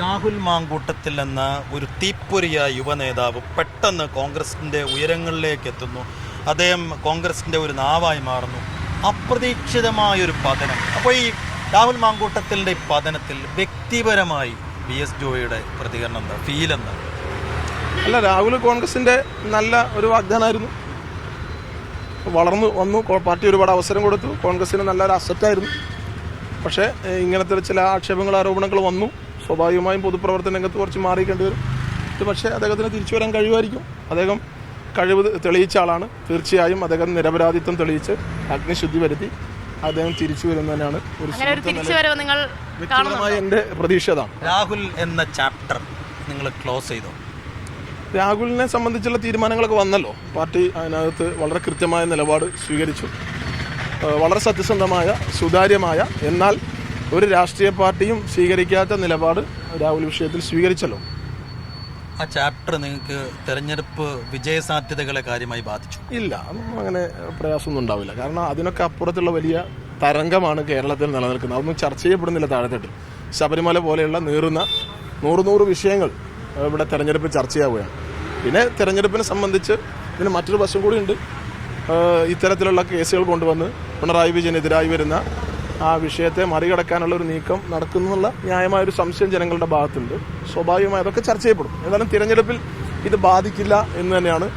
രാഹുൽ മാങ്കൂട്ടത്തിൽ എന്ന ഒരു തീപ്പൊരിയ യുവ നേതാവ് പെട്ടെന്ന് കോൺഗ്രസിന്റെ ഉയരങ്ങളിലേക്ക് എത്തുന്നു. അദ്ദേഹം കോൺഗ്രസിന്റെ ഒരു നാവായി മാറുന്നു. അപ്രതീക്ഷിതമായൊരു പതനം. അപ്പോൾ ഈ രാഹുൽ മാങ്കൂട്ടത്തിന്റെ പതനത്തിൽ വ്യക്തിപരമായി ബി എസ് ജോയിയുടെ പ്രതികരണം എന്താ? ഫീൽ എന്താ? അല്ല രാഹുൽ കോൺഗ്രസിന്റെ നല്ല ഒരു വാഗ്ദാനമായിരുന്നു വളർന്നു വന്നു പാർട്ടി ഒരുപാട് അവസരം കൊടുത്തു. കോൺഗ്രസിന് നല്ലൊരു അസറ്റായിരുന്നു പക്ഷേ ഇങ്ങനത്തെ ചില ആക്ഷേപങ്ങൾ ആരോപണങ്ങൾ വന്നു. സ്വാഭാവികമായും പൊതുപ്രവർത്തന രംഗത്ത് കുറച്ച് മാറിക്കേണ്ടി വരും. ഇത് പക്ഷേ അദ്ദേഹത്തിന് തിരിച്ചു വരാൻ കഴിയുമായിരിക്കും. അദ്ദേഹം കഴിവ് തെളിയിച്ച ആളാണ്. തീർച്ചയായും അദ്ദേഹം നിരപരാധിത്വം തെളിയിച്ച് അഗ്നിശുദ്ധി വരുത്തി അദ്ദേഹം തിരിച്ചു വരുന്നതിനാണ് തന്നെയാണ് ഒരു അങ്ങനെ തിരിച്ചു വരവ് നിങ്ങൾ വ്യക്തിപരമായ എന്റെ പ്രതീക്ഷ രാഹുൽ എന്ന ചാപ്റ്റർ നിങ്ങൾ ക്ലോസ് ചെയ്തോ? രാഹുലിനെ സംബന്ധിച്ചുള്ള തീരുമാനങ്ങളൊക്കെ വന്നല്ലോ. പാർട്ടി അതിനകത്ത് വളരെ കൃത്യമായ നിലപാട് സ്വീകരിച്ചു. വളരെ സത്യസന്ധമായ സുതാര്യമായ എന്നാൽ ഒരു രാഷ്ട്രീയ പാർട്ടിയും സ്വീകരിക്കാത്ത നിലപാട് രാഹുൽ വിഷയത്തിൽ സ്വീകരിച്ചല്ലോ. ആ ചാപ്റ്റർ നിങ്ങൾക്ക് തെരഞ്ഞെടുപ്പ് വിജയസാധ്യതകളെ കാര്യമായി ബാധിച്ചു. ഇല്ല അങ്ങനെ പ്രയാസമൊന്നും ഉണ്ടാവില്ല. കാരണം അതിനൊക്കെ അപ്പുറത്തുള്ള വലിയ തരംഗമാണ് കേരളത്തിൽ നിലനിൽക്കുന്നത്. അതൊന്നും ചർച്ച ചെയ്യപ്പെടുന്നില്ല താഴെത്തട്ടിൽ. ശബരിമല പോലെയുള്ള നീറുന്ന നൂറ് നൂറ് വിഷയങ്ങൾ ഇവിടെ തെരഞ്ഞെടുപ്പ് ചർച്ചയാവുകയാണ് പിന്നെ തെരഞ്ഞെടുപ്പിനെ സംബന്ധിച്ച് ഇതിന് മറ്റൊരു വശം കൂടിയുണ്ട് ഉണ്ട്. ഇത്തരത്തിലുള്ള കേസുകൾ കൊണ്ടുവന്ന് പിണറായി വിജയനെതിരായി വരുന്ന ആ വിഷയത്തെ മറികടക്കാനുള്ള ഒരു നീക്കം നടക്കുന്നുള്ള ന്യായമായ ഒരു സംശയം ജനങ്ങളുടെ ഭാഗത്തുണ്ട്. സ്വാഭാവികമായി അതൊക്കെ ചർച്ച ചെയ്യപ്പെടും. ഏതായാലും തിരഞ്ഞെടുപ്പിൽ ഇത് ബാധിക്കില്ല എന്ന് തന്നെയാണ്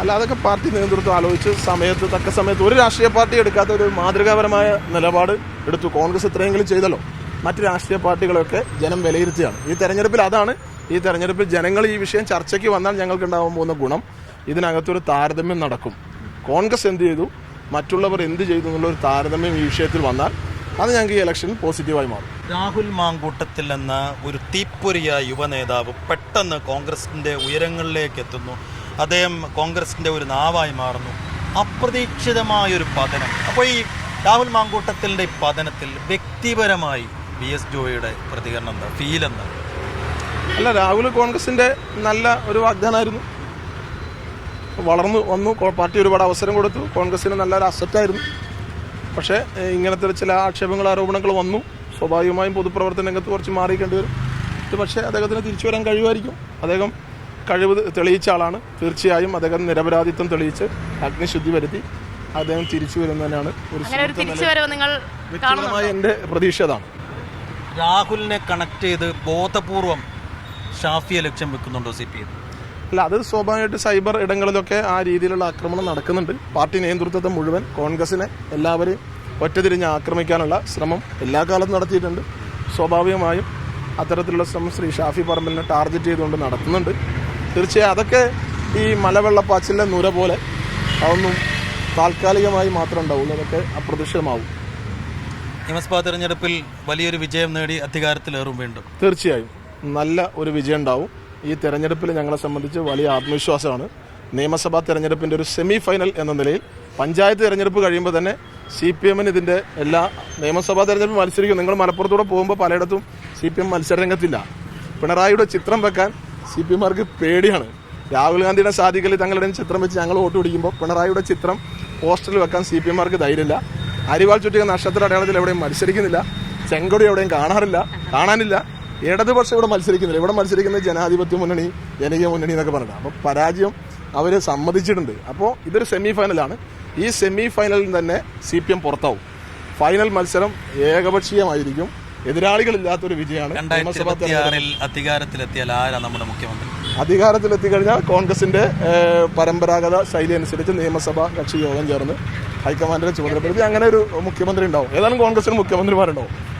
അല്ല അതൊക്കെ പാർട്ടി നേതൃത്വം ആലോചിച്ച് സമയത്ത് തക്ക സമയത്ത് ഒരു രാഷ്ട്രീയ പാർട്ടി എടുക്കാത്ത ഒരു മാതൃകാപരമായ നിലപാട് എടുത്തു കോൺഗ്രസ് ഇത്രയെങ്കിലും ചെയ്തല്ലോ. മറ്റ് രാഷ്ട്രീയ പാർട്ടികളൊക്കെ ജനം വിലയിരുത്തിയാണ് ഈ തെരഞ്ഞെടുപ്പിൽ അതാണ്. ഈ തെരഞ്ഞെടുപ്പിൽ ജനങ്ങൾ ഈ വിഷയം ചർച്ചയ്ക്ക് വന്നാൽ ഞങ്ങൾക്ക് ഉണ്ടാകാൻ പോകുന്ന ഗുണം. ഇതിനകത്തൊരു താരതമ്യം നടക്കും. കോൺഗ്രസ് എന്ത് ചെയ്തു? മറ്റുള്ളവർ എന്ത് ചെയ്തു എന്നുള്ള ഒരു താരതമ്യം ഈ വിഷയത്തിൽ വന്നാൽ അത് ഞങ്ങൾക്ക് ഈ ഇലക്ഷനിൽ പോസിറ്റീവായി മാറും. രാഹുൽ മാങ്കൂട്ടത്തിൽ എന്ന ഒരു തീപ്പൊരിയ യുവ നേതാവ് പെട്ടെന്ന് കോൺഗ്രസിന്റെ ഉയരങ്ങളിലേക്ക് എത്തുന്നു. അദ്ദേഹം കോൺഗ്രസിന്റെ ഒരു നാവായി മാറുന്നു. അപ്രതീക്ഷിതമായൊരു പതനം. അപ്പോൾ ഈ രാഹുൽ മാങ്കൂട്ടത്തിന്റെ പതനത്തിൽ വ്യക്തിപരമായി ബി എസ് ജോയിയുടെ പ്രതികരണം എന്താ? ഫീൽ എന്താ? അല്ല രാഹുൽ കോൺഗ്രസിന്റെ നല്ല ഒരു വാഗ്ദാനമായിരുന്നു. വളർന്നു വന്നു. പാർട്ടി ഒരുപാട് അവസരം കൊടുത്തു. കോൺഗ്രസിന് നല്ലൊരു അസറ്റായിരുന്നു പക്ഷേ ഇങ്ങനത്തെ ചില ആക്ഷേപങ്ങൾ ആരോപണങ്ങൾ വന്നു. സ്വാഭാവികമായും പൊതുപ്രവർത്തന രംഗത്ത് കുറച്ച് മാറിക്കേണ്ടി വരും. ഇത് പക്ഷേ അദ്ദേഹത്തിന് തിരിച്ചു വരാൻ കഴിയുമായിരിക്കും. അദ്ദേഹം കഴിവ് തെളിയിച്ച ആളാണ്. തീർച്ചയായും അദ്ദേഹം നിരപരാധിത്വം തെളിയിച്ച് അഗ്നിശുദ്ധി വരുത്തി അദ്ദേഹം തിരിച്ചു വരുന്നതിനാണ് തന്നെയാണ് ഒരു അങ്ങനെ തിരിച്ചു വരവ് നിങ്ങൾ വ്യക്തിപരമായ എന്റെ പ്രതീക്ഷ അതാണ്. രാഹുലിനെ കണക്ട് ചെയ്ത് ബോധപൂർവം ഷാഫിയെ ലക്ഷ്യം വെക്കുന്നുണ്ടോ സി പി എം? അല്ല അത് സ്വാഭാവികമായിട്ട് സൈബർ ഇടങ്ങളിലൊക്കെ ആ രീതിയിലുള്ള ആക്രമണം നടക്കുന്നുണ്ട്. പാർട്ടി നേതൃത്വത്തെ മുഴുവൻ കോൺഗ്രസിനെ എല്ലാവരെയും ഒറ്റതിരിഞ്ഞ് ആക്രമിക്കാനുള്ള ശ്രമം എല്ലാ കാലത്തും നടത്തിയിട്ടുണ്ട്. സ്വാഭാവികമായും അത്തരത്തിലുള്ള ശ്രമം ശ്രീ ഷാഫി പറമ്പലിനെ ടാർഗറ്റ് ചെയ്തുകൊണ്ട് നടത്തുന്നുണ്ട് തീർച്ചയായും അതൊക്കെ ഈ മലവെള്ളപ്പാച്ചിലെ നുര പോലെ അതൊന്നും താൽക്കാലികമായി മാത്രം ഉണ്ടാവുള്ളൂ. അതൊക്കെ അപ്രത്യക്ഷമാവും. നിയമസഭാ തെരഞ്ഞെടുപ്പിൽ വലിയൊരു വിജയം നേടി അധികാരത്തിലേറും വീണ്ടും. തീർച്ചയായും. നല്ല ഒരു വിജയം ഉണ്ടാവും. ഈ തെരഞ്ഞെടുപ്പിൽ ഞങ്ങളെ സംബന്ധിച്ച് വലിയ ആത്മവിശ്വാസമാണ്. നിയമസഭാ തെരഞ്ഞെടുപ്പിന്റെ ഒരു സെമി ഫൈനൽ എന്ന നിലയിൽ പഞ്ചായത്ത് തെരഞ്ഞെടുപ്പ് കഴിയുമ്പോൾ തന്നെ സി പി എമ്മിന് ഇതിന്റെ എല്ലാ നിയമസഭാ തെരഞ്ഞെടുപ്പ് മത്സരിക്കും. നിങ്ങൾ മലപ്പുറത്തൂടെ പോകുമ്പോൾ പലയിടത്തും സി പി എം മത്സരരംഗത്തില്ല. പിണറായിയുടെ ചിത്രം വെക്കാൻ സി പി എമാർക്ക് പേടിയാണ്. രാഹുൽ ഗാന്ധിയുടെ സാധിക്കൽ തങ്ങളുടെ ചിത്രം വെച്ച് ഞങ്ങൾ വോട്ട് പിടിക്കുമ്പോൾ പിണറായിയുടെ ചിത്രം പോസ്റ്ററിൽ വെക്കാൻ സി പി എമാർക്ക് ധൈര്യമില്ല. അരിവാൾ ചുറ്റിക നക്ഷത്ര അടയാളത്തിൽ എവിടെയും മത്സരിക്കുന്നില്ല. ചെങ്കൊടി എവിടെയും കാണാറില്ല. കാണാനില്ല. ഇടതുപക്ഷം ഇവിടെ മത്സരിക്കുന്നില്ല. ഇവിടെ മത്സരിക്കുന്നത് ജനാധിപത്യ മുന്നണി ജനകീയ മുന്നണി എന്നൊക്കെ പറഞ്ഞിട്ട് അപ്പോൾ പരാജയം അവർ സമ്മതിച്ചിട്ടുണ്ട്. അപ്പോൾ ഇതൊരു സെമി ഫൈനലാണ് ഈ സെമി ഫൈനലിൽ തന്നെ സി പി എം പുറത്താവും. ഫൈനൽ മത്സരം ഏകപക്ഷീയമായിരിക്കും. എതിരാളികളില്ലാത്തൊരു വിജയമാണ്. നിയമസഭാ അധികാരത്തിലെത്തിയാൽ ആരാ നമ്മുടെ മുഖ്യമന്ത്രി? അധികാരത്തിലെത്തിക്കഴിഞ്ഞാൽ കോൺഗ്രസിന്റെ പരമ്പരാഗത ശൈലി അനുസരിച്ച് നിയമസഭാ കക്ഷി യോഗം ചേർന്ന് ഹൈക്കമാൻഡിനെ ചുമതലപ്പെടുത്തി അങ്ങനെ ഒരു മുഖ്യമന്ത്രി ഉണ്ടാവും. ഏതാനും കോൺഗ്രസിന് മുഖ്യമന്ത്രിമാരുണ്ടാവും.